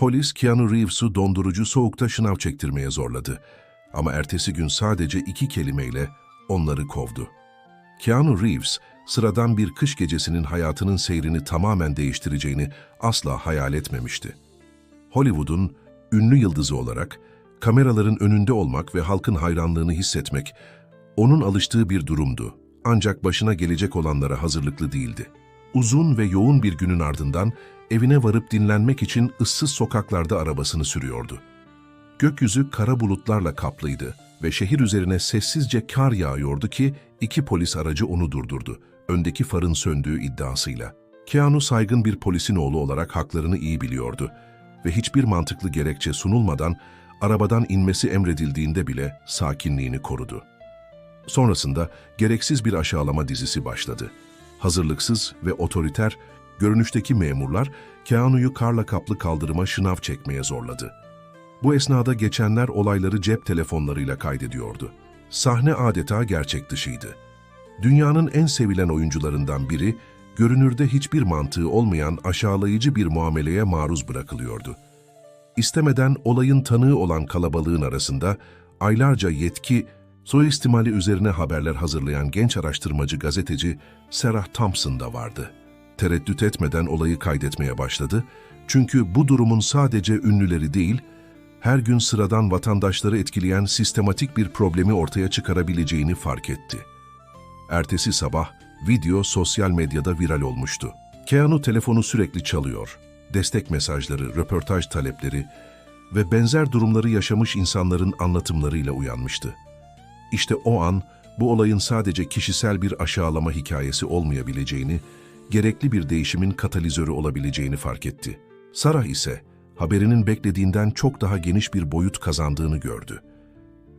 Polis Keanu Reeves'u dondurucu soğukta şınav çektirmeye zorladı. Ama ertesi gün sadece iki kelimeyle onları kovdu. Keanu Reeves, sıradan bir kış gecesinin hayatının seyrini tamamen değiştireceğini asla hayal etmemişti. Hollywood'un ünlü yıldızı olarak kameraların önünde olmak ve halkın hayranlığını hissetmek onun alıştığı bir durumdu. Ancak başına gelecek olanlara hazırlıklı değildi. Uzun ve yoğun bir günün ardından evine varıp dinlenmek için ıssız sokaklarda arabasını sürüyordu. Gökyüzü kara bulutlarla kaplıydı ve şehir üzerine sessizce kar yağıyordu ki iki polis aracı onu durdurdu. Öndeki farın söndüğü iddiasıyla. Keanu saygın bir polisin oğlu olarak haklarını iyi biliyordu ve hiçbir mantıklı gerekçe sunulmadan arabadan inmesi emredildiğinde bile sakinliğini korudu. Sonrasında gereksiz bir aşağılama dizisi başladı. Hazırlıksız ve otoriter, görünüşteki memurlar Keanu'yu karla kaplı kaldırıma şınav çekmeye zorladı. Bu esnada geçenler olayları cep telefonlarıyla kaydediyordu. Sahne adeta gerçek dışıydı. Dünyanın en sevilen oyuncularından biri, görünürde hiçbir mantığı olmayan aşağılayıcı bir muameleye maruz bırakılıyordu. İstemeden olayın tanığı olan kalabalığın arasında aylarca yetki, suistimali üzerine haberler hazırlayan genç araştırmacı gazeteci Sarah Thompson da vardı. Tereddüt etmeden olayı kaydetmeye başladı çünkü bu durumun sadece ünlüleri değil, her gün sıradan vatandaşları etkileyen sistematik bir problemi ortaya çıkarabileceğini fark etti. Ertesi sabah video sosyal medyada viral olmuştu. Keanu telefonu sürekli çalıyor. Destek mesajları, röportaj talepleri ve benzer durumları yaşamış insanların anlatımlarıyla uyanmıştı. İşte o an bu olayın sadece kişisel bir aşağılama hikayesi olmayabileceğini, gerekli bir değişimin katalizörü olabileceğini fark etti. Sarah ise haberinin beklediğinden çok daha geniş bir boyut kazandığını gördü.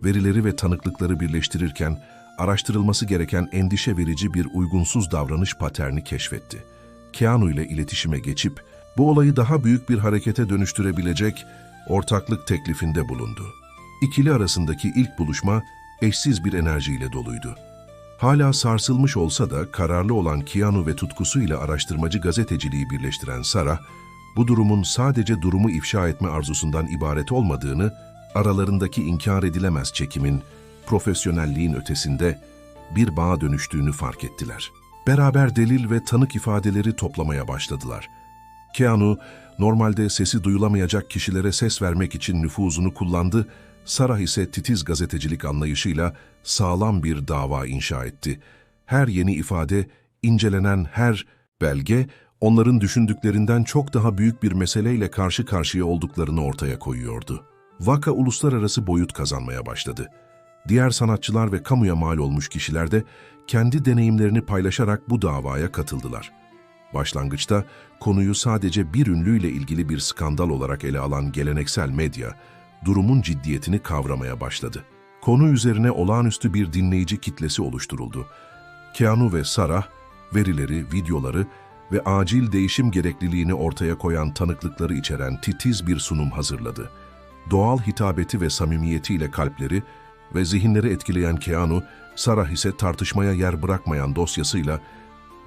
Verileri ve tanıklıkları birleştirirken araştırılması gereken endişe verici bir uygunsuz davranış paterni keşfetti. Keanu ile iletişime geçip bu olayı daha büyük bir harekete dönüştürebilecek ortaklık teklifinde bulundu. İkili arasındaki ilk buluşma eşsiz bir enerjiyle doluydu. Hala sarsılmış olsa da kararlı olan Keanu ve tutkusuyla araştırmacı gazeteciliği birleştiren Sarah, bu durumun sadece durumu ifşa etme arzusundan ibaret olmadığını, aralarındaki inkar edilemez çekimin, profesyonelliğin ötesinde bir bağa dönüştüğünü fark ettiler. Beraber delil ve tanık ifadeleri toplamaya başladılar. Keanu, normalde sesi duyulamayacak kişilere ses vermek için nüfuzunu kullandı, Sarah ise titiz gazetecilik anlayışıyla sağlam bir dava inşa etti. Her yeni ifade, incelenen her belge, onların düşündüklerinden çok daha büyük bir meseleyle karşı karşıya olduklarını ortaya koyuyordu. Vaka uluslararası boyut kazanmaya başladı. Diğer sanatçılar ve kamuya mal olmuş kişiler de kendi deneyimlerini paylaşarak bu davaya katıldılar. Başlangıçta konuyu sadece bir ünlüyle ilgili bir skandal olarak ele alan geleneksel medya, durumun ciddiyetini kavramaya başladı. Konu üzerine olağanüstü bir dinleyici kitlesi oluşturuldu. Keanu ve Sarah, verileri, videoları ve acil değişim gerekliliğini ortaya koyan tanıklıkları içeren titiz bir sunum hazırladı. Doğal hitabeti ve samimiyetiyle kalpleri ve zihinleri etkileyen Keanu, Sarah ise tartışmaya yer bırakmayan dosyasıyla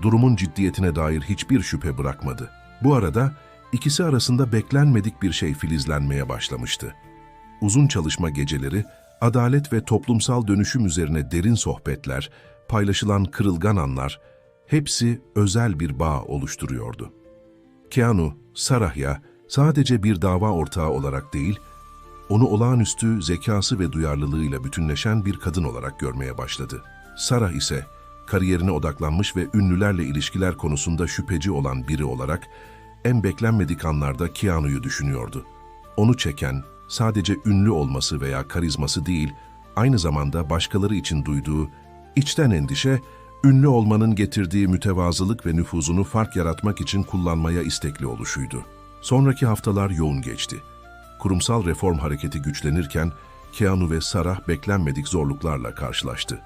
durumun ciddiyetine dair hiçbir şüphe bırakmadı. Bu arada ikisi arasında beklenmedik bir şey filizlenmeye başlamıştı. Uzun çalışma geceleri, adalet ve toplumsal dönüşüm üzerine derin sohbetler, paylaşılan kırılgan anlar, hepsi özel bir bağ oluşturuyordu. Keanu, Sarah'ya sadece bir dava ortağı olarak değil, onu olağanüstü zekası ve duyarlılığıyla bütünleşen bir kadın olarak görmeye başladı. Sarah ise kariyerine odaklanmış ve ünlülerle ilişkiler konusunda şüpheci olan biri olarak en beklenmedik anlarda Keanu'yu düşünüyordu. Onu çeken sadece ünlü olması veya karizması değil, aynı zamanda başkaları için duyduğu içten endişe, ünlü olmanın getirdiği mütevazılık ve nüfuzunu fark yaratmak için kullanmaya istekli oluşuydu. Sonraki haftalar yoğun geçti. Kurumsal reform hareketi güçlenirken Keanu ve Sarah beklenmedik zorluklarla karşılaştı.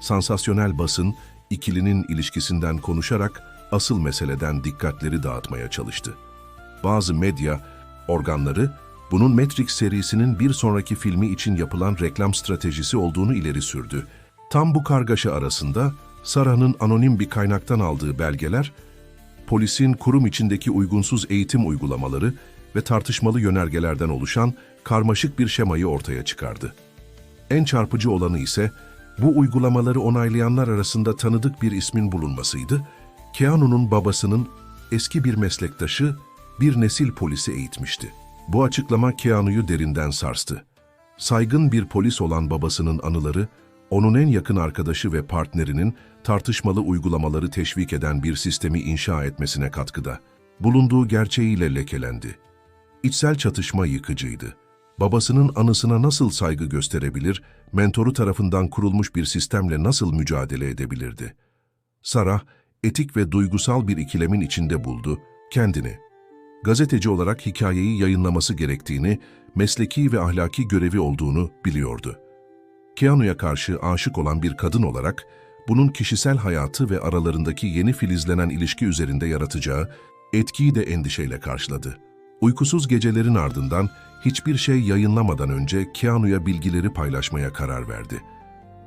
Sansasyonel basın, ikilinin ilişkisinden konuşarak asıl meseleden dikkatleri dağıtmaya çalıştı. Bazı medya organları bunun Matrix serisinin bir sonraki filmi için yapılan reklam stratejisi olduğunu ileri sürdü. Tam bu kargaşa arasında Sarah'ın anonim bir kaynaktan aldığı belgeler, polisin kurum içindeki uygunsuz eğitim uygulamaları ve tartışmalı yönergelerden oluşan karmaşık bir şemayı ortaya çıkardı. En çarpıcı olanı ise bu uygulamaları onaylayanlar arasında tanıdık bir ismin bulunmasıydı. Keanu'nun babasının eski bir meslektaşı bir nesil polisi eğitmişti. Bu açıklama Keanu'yu derinden sarstı. Saygın bir polis olan babasının anıları, onun en yakın arkadaşı ve partnerinin tartışmalı uygulamaları teşvik eden bir sistemi inşa etmesine katkıda. Bulunduğu gerçeğiyle lekelendi. İçsel çatışma yıkıcıydı. Babasının anısına nasıl saygı gösterebilir, mentoru tarafından kurulmuş bir sistemle nasıl mücadele edebilirdi? Sarah, etik ve duygusal bir ikilemin içinde buldu kendini. Gazeteci olarak hikayeyi yayınlaması gerektiğini, mesleki ve ahlaki görevi olduğunu biliyordu. Keanu'ya karşı aşık olan bir kadın olarak, bunun kişisel hayatı ve aralarındaki yeni filizlenen ilişki üzerinde yaratacağı etkiyi de endişeyle karşıladı. Uykusuz gecelerin ardından hiçbir şey yayınlamadan önce Keanu'ya bilgileri paylaşmaya karar verdi.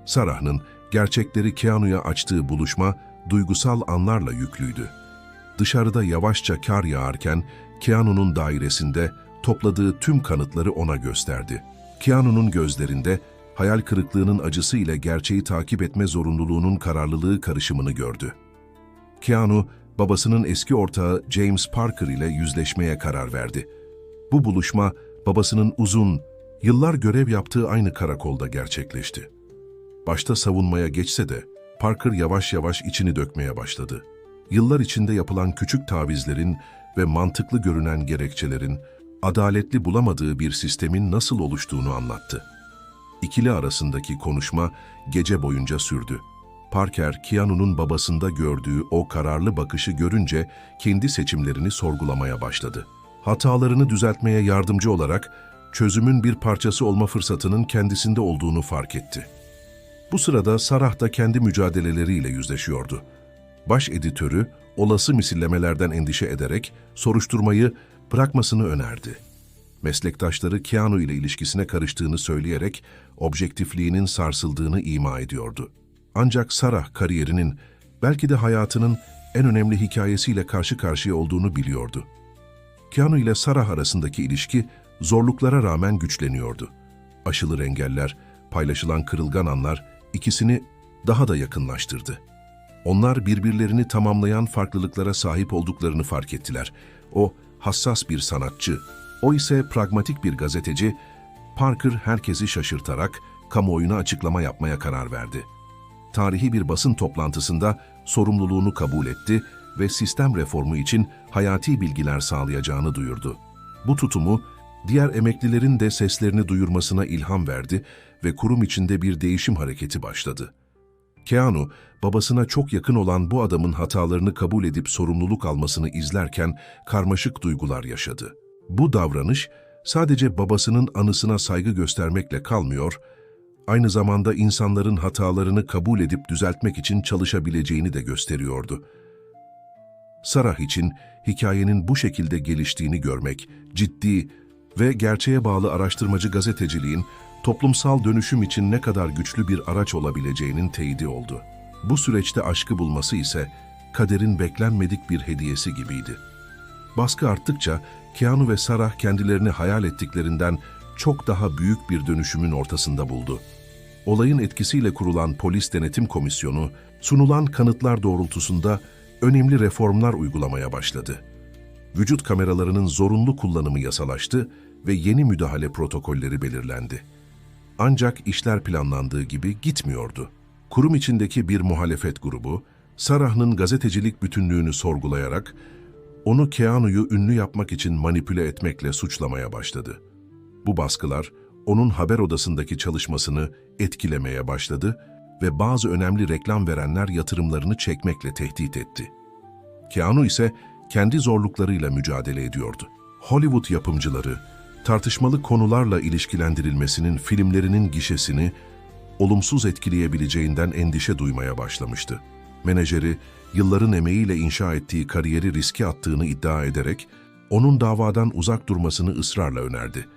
Sarah'ın gerçekleri Keanu'ya açtığı buluşma duygusal anlarla yüklüydü. Dışarıda yavaşça kar yağarken Keanu'nun dairesinde topladığı tüm kanıtları ona gösterdi. Keanu'nun gözlerinde hayal kırıklığının acısı ile gerçeği takip etme zorunluluğunun kararlılığı karışımını gördü. Keanu, babasının eski ortağı James Parker ile yüzleşmeye karar verdi. Bu buluşma, babasının uzun, yıllar görev yaptığı aynı karakolda gerçekleşti. Başta savunmaya geçse de, Parker yavaş yavaş içini dökmeye başladı. Yıllar içinde yapılan küçük tavizlerin ve mantıklı görünen gerekçelerin, adaletli bulamadığı bir sistemin nasıl oluştuğunu anlattı. İkili arasındaki konuşma gece boyunca sürdü. Parker, Keanu'nun babasında gördüğü o kararlı bakışı görünce kendi seçimlerini sorgulamaya başladı. Hatalarını düzeltmeye yardımcı olarak çözümün bir parçası olma fırsatının kendisinde olduğunu fark etti. Bu sırada Sarah da kendi mücadeleleriyle yüzleşiyordu. Baş editörü, olası misillemelerden endişe ederek soruşturmayı bırakmasını önerdi. Meslektaşları Keanu ile ilişkisine karıştığını söyleyerek objektifliğinin sarsıldığını ima ediyordu. Ancak Sarah kariyerinin, belki de hayatının en önemli hikayesiyle karşı karşıya olduğunu biliyordu. Keanu ile Sarah arasındaki ilişki zorluklara rağmen güçleniyordu. Aşılır engeller, paylaşılan kırılgan anlar ikisini daha da yakınlaştırdı. Onlar birbirlerini tamamlayan farklılıklara sahip olduklarını fark ettiler. O hassas bir sanatçı, o ise pragmatik bir gazeteci. Parker herkesi şaşırtarak kamuoyuna açıklama yapmaya karar verdi. Tarihi bir basın toplantısında sorumluluğunu kabul etti ve sistem reformu için hayati bilgiler sağlayacağını duyurdu. Bu tutumu diğer emeklilerin de seslerini duyurmasına ilham verdi ve kurum içinde bir değişim hareketi başladı. Keanu, babasına çok yakın olan bu adamın hatalarını kabul edip sorumluluk almasını izlerken karmaşık duygular yaşadı. Bu davranış sadece babasının anısına saygı göstermekle kalmıyor, aynı zamanda insanların hatalarını kabul edip düzeltmek için çalışabileceğini de gösteriyordu. Sarah için hikayenin bu şekilde geliştiğini görmek, ciddi ve gerçeğe bağlı araştırmacı gazeteciliğin toplumsal dönüşüm için ne kadar güçlü bir araç olabileceğinin teyidi oldu. Bu süreçte aşkı bulması ise kaderin beklenmedik bir hediyesi gibiydi. Baskı arttıkça Keanu ve Sarah kendilerini hayal ettiklerinden çok daha büyük bir dönüşümün ortasında buldu. Olayın etkisiyle kurulan polis denetim komisyonu, sunulan kanıtlar doğrultusunda önemli reformlar uygulamaya başladı. Vücut kameralarının zorunlu kullanımı yasalaştı ve yeni müdahale protokolleri belirlendi. Ancak işler planlandığı gibi gitmiyordu. Kurum içindeki bir muhalefet grubu, Sarah'ın gazetecilik bütünlüğünü sorgulayarak onu Keanu'yu ünlü yapmak için manipüle etmekle suçlamaya başladı. Bu baskılar onun haber odasındaki çalışmasını etkilemeye başladı ve bazı önemli reklam verenler yatırımlarını çekmekle tehdit etti. Keanu ise kendi zorluklarıyla mücadele ediyordu. Hollywood yapımcıları, tartışmalı konularla ilişkilendirilmesinin filmlerinin gişesini olumsuz etkileyebileceğinden endişe duymaya başlamıştı. Menajeri, yılların emeğiyle inşa ettiği kariyeri riske attığını iddia ederek onun davadan uzak durmasını ısrarla önerdi.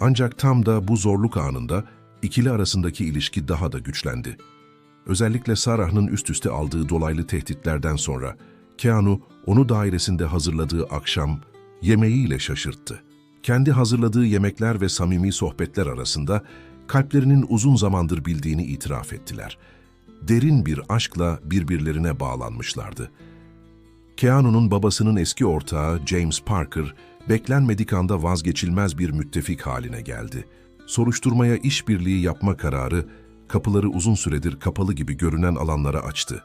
Ancak tam da bu zorluk anında ikili arasındaki ilişki daha da güçlendi. Özellikle Sarah'ın üst üste aldığı dolaylı tehditlerden sonra Keanu onu dairesinde hazırladığı akşam yemeğiyle şaşırttı. Kendi hazırladığı yemekler ve samimi sohbetler arasında kalplerinin uzun zamandır bildiğini itiraf ettiler. Derin bir aşkla birbirlerine bağlanmışlardı. Keanu'nun babasının eski ortağı James Parker, beklenmedik anda vazgeçilmez bir müttefik haline geldi. Soruşturmaya işbirliği yapma kararı, kapıları uzun süredir kapalı gibi görünen alanlara açtı.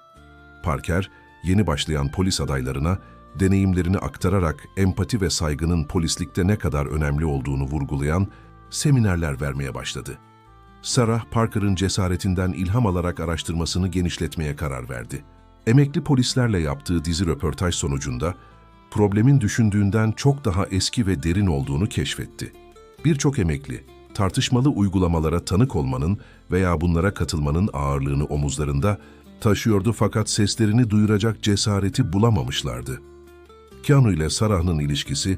Parker, yeni başlayan polis adaylarına deneyimlerini aktararak empati ve saygının polislikte ne kadar önemli olduğunu vurgulayan seminerler vermeye başladı. Sarah, Parker'ın cesaretinden ilham alarak araştırmasını genişletmeye karar verdi. Emekli polislerle yaptığı dizi röportaj sonucunda problemin düşündüğünden çok daha eski ve derin olduğunu keşfetti. Birçok emekli, tartışmalı uygulamalara tanık olmanın veya bunlara katılmanın ağırlığını omuzlarında taşıyordu fakat seslerini duyuracak cesareti bulamamışlardı. Keanu ile Sarah'ın ilişkisi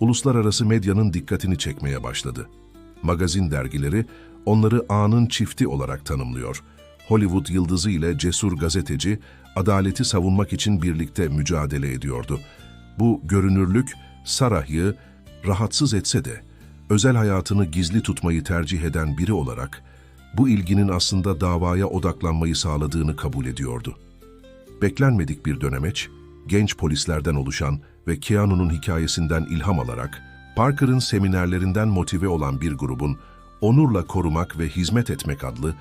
uluslararası medyanın dikkatini çekmeye başladı. Magazin dergileri onları anın çifti olarak tanımlıyor. Hollywood yıldızı ile cesur gazeteci adaleti savunmak için birlikte mücadele ediyordu. Bu görünürlük Sarah'ı rahatsız etse de özel hayatını gizli tutmayı tercih eden biri olarak bu ilginin aslında davaya odaklanmayı sağladığını kabul ediyordu. Beklenmedik bir dönemeç, genç polislerden oluşan ve Keanu'nun hikayesinden ilham alarak, Parker'ın seminerlerinden motive olan bir grubun Onurla Korumak ve Hizmet Etmek adlı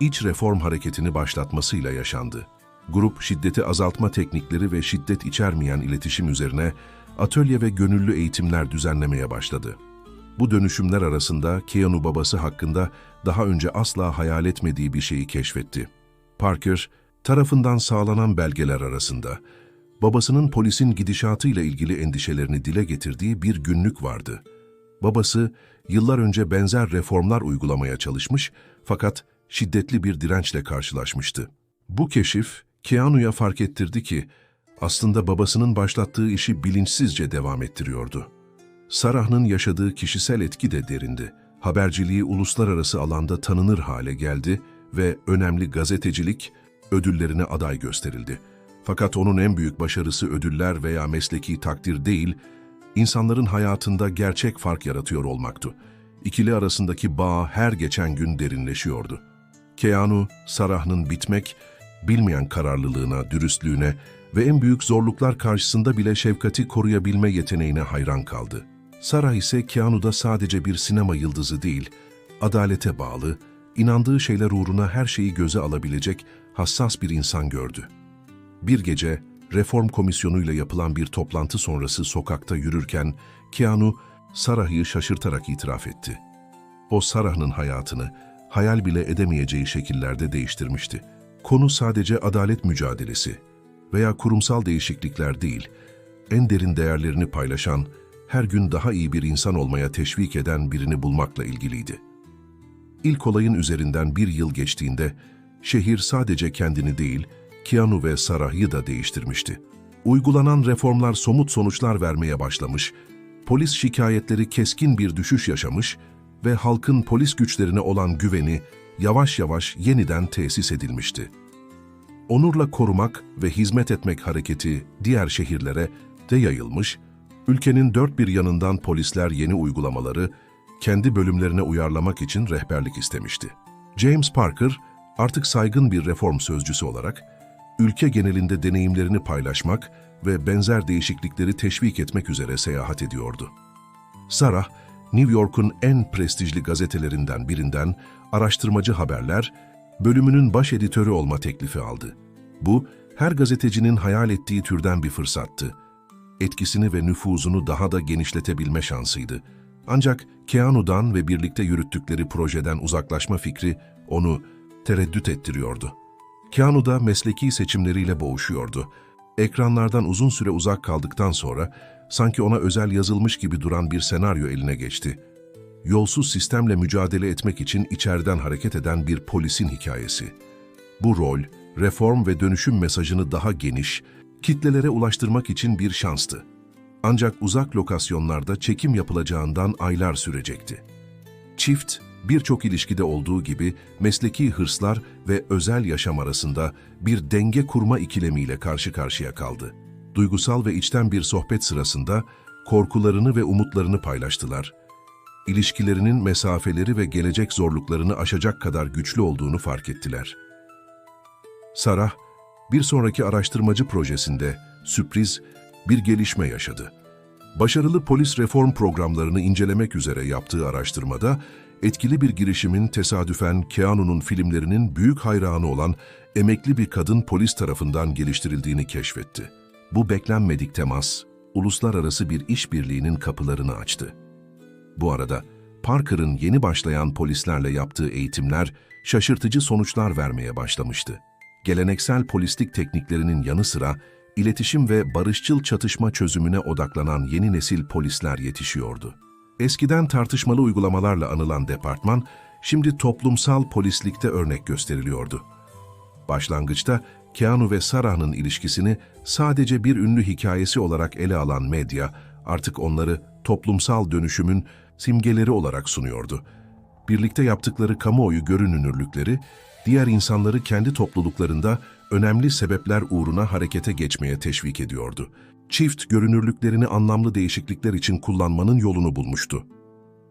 iç reform hareketini başlatmasıyla yaşandı. Grup, şiddeti azaltma teknikleri ve şiddet içermeyen iletişim üzerine atölye ve gönüllü eğitimler düzenlemeye başladı. Bu dönüşümler arasında Keanu babası hakkında daha önce asla hayal etmediği bir şeyi keşfetti. Parker, tarafından sağlanan belgeler arasında babasının polisin gidişatıyla ilgili endişelerini dile getirdiği bir günlük vardı. Babası, yıllar önce benzer reformlar uygulamaya çalışmış fakat şiddetli bir dirençle karşılaşmıştı. Bu keşif, Keanu'ya fark ettirdi ki, aslında babasının başlattığı işi bilinçsizce devam ettiriyordu. Sarah'ın yaşadığı kişisel etki de derindi. Haberciliği uluslararası alanda tanınır hale geldi ve önemli gazetecilik ödüllerine aday gösterildi. Fakat onun en büyük başarısı ödüller veya mesleki takdir değil, insanların hayatında gerçek fark yaratıyor olmaktı. İkili arasındaki bağ her geçen gün derinleşiyordu. Keanu, Sarah'ın bitmek, bilmeyen kararlılığına, dürüstlüğüne ve en büyük zorluklar karşısında bile şefkati koruyabilme yeteneğine hayran kaldı. Sarah ise Keanu'da sadece bir sinema yıldızı değil, adalete bağlı, inandığı şeyler uğruna her şeyi göze alabilecek hassas bir insan gördü. Bir gece, reform komisyonuyla yapılan bir toplantı sonrası sokakta yürürken Keanu, Sarah'ı şaşırtarak itiraf etti. O Sarah'ın hayatını hayal bile edemeyeceği şekillerde değiştirmişti. Konu sadece adalet mücadelesi veya kurumsal değişiklikler değil, en derin değerlerini paylaşan, her gün daha iyi bir insan olmaya teşvik eden birini bulmakla ilgiliydi. İlk olayın üzerinden bir yıl geçtiğinde, şehir sadece kendini değil, Keanu ve Sarah'ı da değiştirmişti. Uygulanan reformlar somut sonuçlar vermeye başlamış, polis şikayetleri keskin bir düşüş yaşamış ve halkın polis güçlerine olan güveni yavaş yavaş yeniden tesis edilmişti. Onurla korumak ve hizmet etmek hareketi diğer şehirlere de yayılmış, ülkenin dört bir yanından polisler yeni uygulamaları kendi bölümlerine uyarlamak için rehberlik istemişti. James Parker artık saygın bir reform sözcüsü olarak ülke genelinde deneyimlerini paylaşmak ve benzer değişiklikleri teşvik etmek üzere seyahat ediyordu. Sarah, New York'un en prestijli gazetelerinden birinden Araştırmacı Haberler, bölümünün baş editörü olma teklifi aldı. Bu, her gazetecinin hayal ettiği türden bir fırsattı. Etkisini ve nüfuzunu daha da genişletebilme şansıydı. Ancak Keanu'dan ve birlikte yürüttükleri projeden uzaklaşma fikri onu tereddüt ettiriyordu. Keanu da mesleki seçimleriyle boğuşuyordu. Ekranlardan uzun süre uzak kaldıktan sonra sanki ona özel yazılmış gibi duran bir senaryo eline geçti. Yolsuz sistemle mücadele etmek için içeriden hareket eden bir polisin hikayesi. Bu rol, reform ve dönüşüm mesajını daha geniş, kitlelere ulaştırmak için bir şanstı. Ancak uzak lokasyonlarda çekim yapılacağından aylar sürecekti. Çift, birçok ilişkide olduğu gibi mesleki hırslar ve özel yaşam arasında bir denge kurma ikilemiyle karşı karşıya kaldı. Duygusal ve içten bir sohbet sırasında korkularını ve umutlarını paylaştılar. İlişkilerinin mesafeleri ve gelecek zorluklarını aşacak kadar güçlü olduğunu fark ettiler. Sarah, bir sonraki araştırmacı projesinde sürpriz bir gelişme yaşadı. Başarılı polis reform programlarını incelemek üzere yaptığı araştırmada, etkili bir girişimin tesadüfen Keanu'nun filmlerinin büyük hayranı olan emekli bir kadın polis tarafından geliştirildiğini keşfetti. Bu beklenmedik temas, uluslararası bir işbirliğinin kapılarını açtı. Bu arada Parker'ın yeni başlayan polislerle yaptığı eğitimler şaşırtıcı sonuçlar vermeye başlamıştı. Geleneksel polislik tekniklerinin yanı sıra iletişim ve barışçıl çatışma çözümüne odaklanan yeni nesil polisler yetişiyordu. Eskiden tartışmalı uygulamalarla anılan departman, şimdi toplumsal polislikte örnek gösteriliyordu. Başlangıçta Keanu ve Sarah'nın ilişkisini sadece bir ünlü hikayesi olarak ele alan medya, artık onları toplumsal dönüşümün simgeleri olarak sunuyordu. Birlikte yaptıkları kamuoyu görünürlükleri, diğer insanları kendi topluluklarında önemli sebepler uğruna harekete geçmeye teşvik ediyordu. Çift görünürlüklerini anlamlı değişiklikler için kullanmanın yolunu bulmuştu.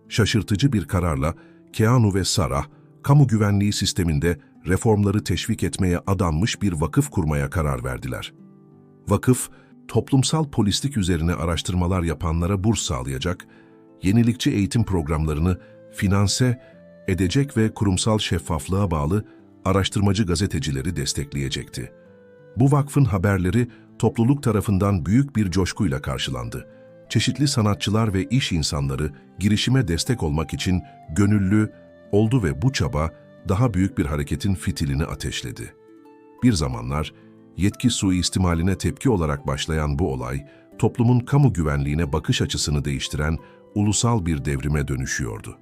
Şaşırtıcı bir kararla Keanu ve Sarah, kamu güvenliği sisteminde reformları teşvik etmeye adanmış bir vakıf kurmaya karar verdiler. Vakıf, toplumsal polislik üzerine araştırmalar yapanlara burs sağlayacak, yenilikçi eğitim programlarını finanse edecek ve kurumsal şeffaflığa bağlı araştırmacı gazetecileri destekleyecekti. Bu vakfın haberleri topluluk tarafından büyük bir coşkuyla karşılandı. Çeşitli sanatçılar ve iş insanları girişime destek olmak için gönüllü oldu ve bu çaba daha büyük bir hareketin fitilini ateşledi. Bir zamanlar yetki suistimaline tepki olarak başlayan bu olay, toplumun kamu güvenliğine bakış açısını değiştiren ulusal bir devrime dönüşüyordu.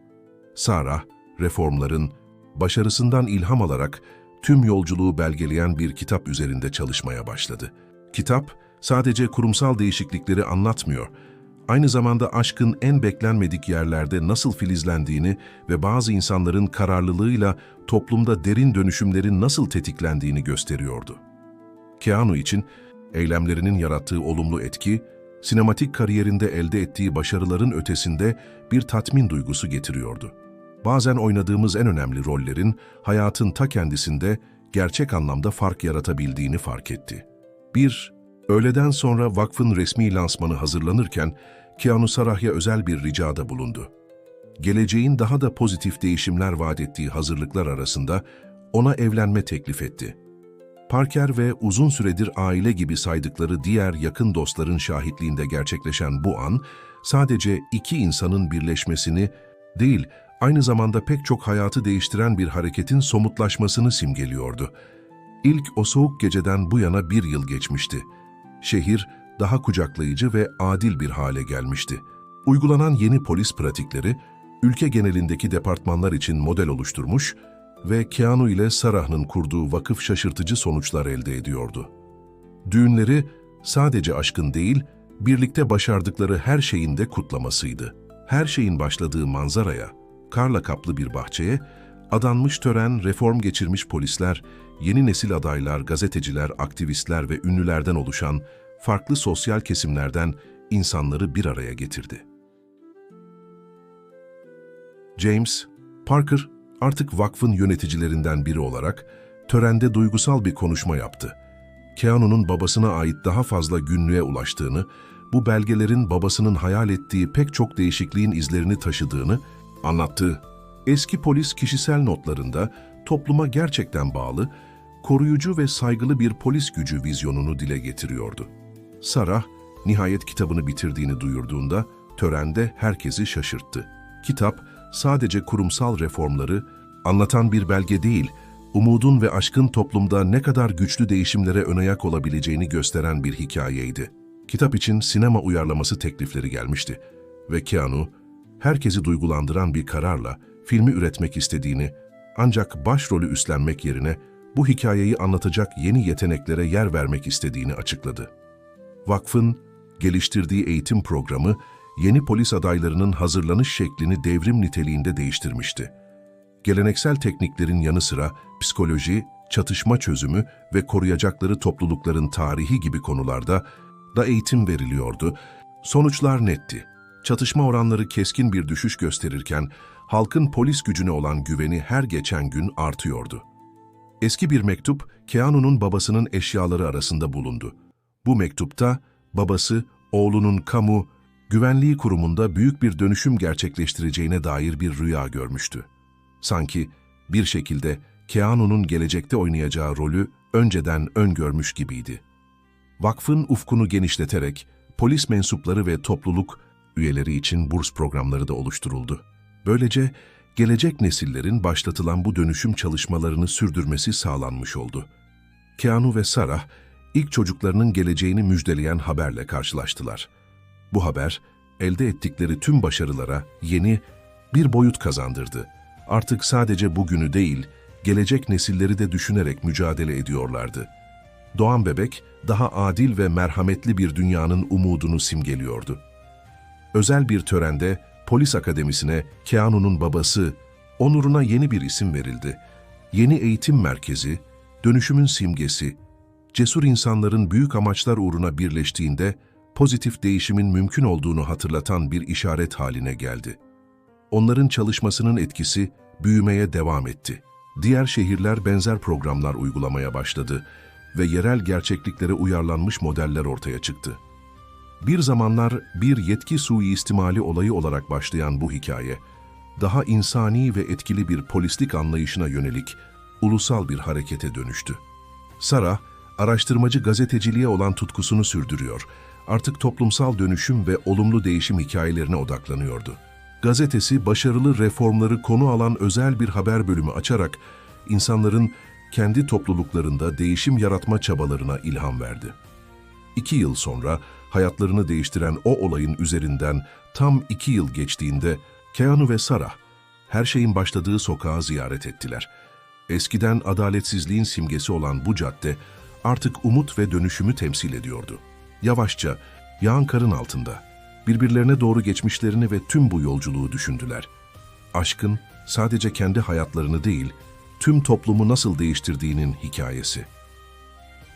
Sarah, reformların başarısından ilham alarak tüm yolculuğu belgeleyen bir kitap üzerinde çalışmaya başladı. Kitap, sadece kurumsal değişiklikleri anlatmıyor, aynı zamanda aşkın en beklenmedik yerlerde nasıl filizlendiğini ve bazı insanların kararlılığıyla toplumda derin dönüşümlerin nasıl tetiklendiğini gösteriyordu. Keanu için eylemlerinin yarattığı olumlu etki, sinematik kariyerinde elde ettiği başarıların ötesinde bir tatmin duygusu getiriyordu. Bazen oynadığımız en önemli rollerin hayatın ta kendisinde gerçek anlamda fark yaratabildiğini fark etti. 1. Öğleden sonra vakfın resmi lansmanı hazırlanırken Keanu Sarah'ya özel bir ricada bulundu. Geleceğin daha da pozitif değişimler vaat ettiği hazırlıklar arasında ona evlenme teklif etti. Parker ve uzun süredir aile gibi saydıkları diğer yakın dostların şahitliğinde gerçekleşen bu an, sadece iki insanın birleşmesini değil, aynı zamanda pek çok hayatı değiştiren bir hareketin somutlaşmasını simgeliyordu. İlk o soğuk geceden bu yana bir yıl geçmişti. Şehir daha kucaklayıcı ve adil bir hale gelmişti. Uygulanan yeni polis pratikleri, ülke genelindeki departmanlar için model oluşturmuş ve Keanu ile Sarah'ın kurduğu vakıf şaşırtıcı sonuçlar elde ediyordu. Düğünleri sadece aşkın değil, birlikte başardıkları her şeyin de kutlamasıydı. Her şeyin başladığı manzaraya, karla kaplı bir bahçeye, adanmış tören, reform geçirmiş polisler, yeni nesil adaylar, gazeteciler, aktivistler ve ünlülerden oluşan farklı sosyal kesimlerden insanları bir araya getirdi. James, Parker artık vakfın yöneticilerinden biri olarak törende duygusal bir konuşma yaptı. Keanu'nun babasına ait daha fazla günlüğe ulaştığını, bu belgelerin babasının hayal ettiği pek çok değişikliğin izlerini taşıdığını anlattı. Eski polis kişisel notlarında topluma gerçekten bağlı, koruyucu ve saygılı bir polis gücü vizyonunu dile getiriyordu. Sarah, nihayet kitabını bitirdiğini duyurduğunda törende herkesi şaşırttı. Kitap, sadece kurumsal reformları anlatan bir belge değil, umudun ve aşkın toplumda ne kadar güçlü değişimlere ön ayak olabileceğini gösteren bir hikayeydi. Kitap için sinema uyarlaması teklifleri gelmişti ve Keanu, herkesi duygulandıran bir kararla filmi üretmek istediğini, ancak başrolü üstlenmek yerine bu hikayeyi anlatacak yeni yeteneklere yer vermek istediğini açıkladı. Vakfın geliştirdiği eğitim programı, yeni polis adaylarının hazırlanış şeklini devrim niteliğinde değiştirmişti. Geleneksel tekniklerin yanı sıra psikoloji, çatışma çözümü ve koruyacakları toplulukların tarihi gibi konularda da eğitim veriliyordu. Sonuçlar netti. Çatışma oranları keskin bir düşüş gösterirken halkın polis gücüne olan güveni her geçen gün artıyordu. Eski bir mektup Keanu'nun babasının eşyaları arasında bulundu. Bu mektupta babası oğlunun kamu güvenliği kurumunda büyük bir dönüşüm gerçekleştireceğine dair bir rüya görmüştü. Sanki bir şekilde Keanu'nun gelecekte oynayacağı rolü önceden öngörmüş gibiydi. Vakfın ufkunu genişleterek polis mensupları ve topluluk üyeleri için burs programları da oluşturuldu. Böylece gelecek nesillerin başlatılan bu dönüşüm çalışmalarını sürdürmesi sağlanmış oldu. Keanu ve Sarah ilk çocuklarının geleceğini müjdeleyen haberle karşılaştılar. Bu haber elde ettikleri tüm başarılara yeni bir boyut kazandırdı. Artık sadece bugünü değil, gelecek nesilleri de düşünerek mücadele ediyorlardı. Doğan bebek daha adil ve merhametli bir dünyanın umudunu simgeliyordu. Özel bir törende polis akademisine Keanu'nun babası, onuruna yeni bir isim verildi. Yeni eğitim merkezi, dönüşümün simgesi, cesur insanların büyük amaçlar uğruna birleştiğinde pozitif değişimin mümkün olduğunu hatırlatan bir işaret haline geldi. Onların çalışmasının etkisi büyümeye devam etti. Diğer şehirler benzer programlar uygulamaya başladı ve yerel gerçekliklere uyarlanmış modeller ortaya çıktı. Bir zamanlar bir yetki suistimali olayı olarak başlayan bu hikaye, daha insani ve etkili bir polislik anlayışına yönelik ulusal bir harekete dönüştü. Sara, araştırmacı gazeteciliğe olan tutkusunu sürdürüyor, artık toplumsal dönüşüm ve olumlu değişim hikayelerine odaklanıyordu. Gazetesi başarılı reformları konu alan özel bir haber bölümü açarak insanların kendi topluluklarında değişim yaratma çabalarına ilham verdi. İki yıl sonra hayatlarını değiştiren o olayın üzerinden tam iki yıl geçtiğinde Keanu ve Sarah her şeyin başladığı sokağı ziyaret ettiler. Eskiden adaletsizliğin simgesi olan bu cadde artık umut ve dönüşümü temsil ediyordu. Yavaşça, yağan karın altında, birbirlerine doğru geçmişlerini ve tüm bu yolculuğu düşündüler. Aşkın sadece kendi hayatlarını değil, tüm toplumu nasıl değiştirdiğinin hikayesi.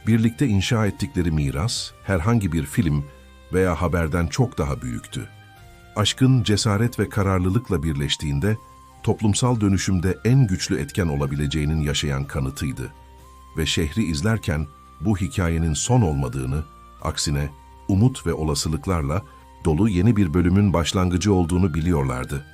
Birlikte inşa ettikleri miras, herhangi bir film veya haberden çok daha büyüktü. Aşkın cesaret ve kararlılıkla birleştiğinde, toplumsal dönüşümde en güçlü etken olabileceğinin yaşayan kanıtıydı. Ve şehri izlerken bu hikayenin son olmadığını, aksine umut ve olasılıklarla dolu yeni bir bölümün başlangıcı olduğunu biliyorlardı.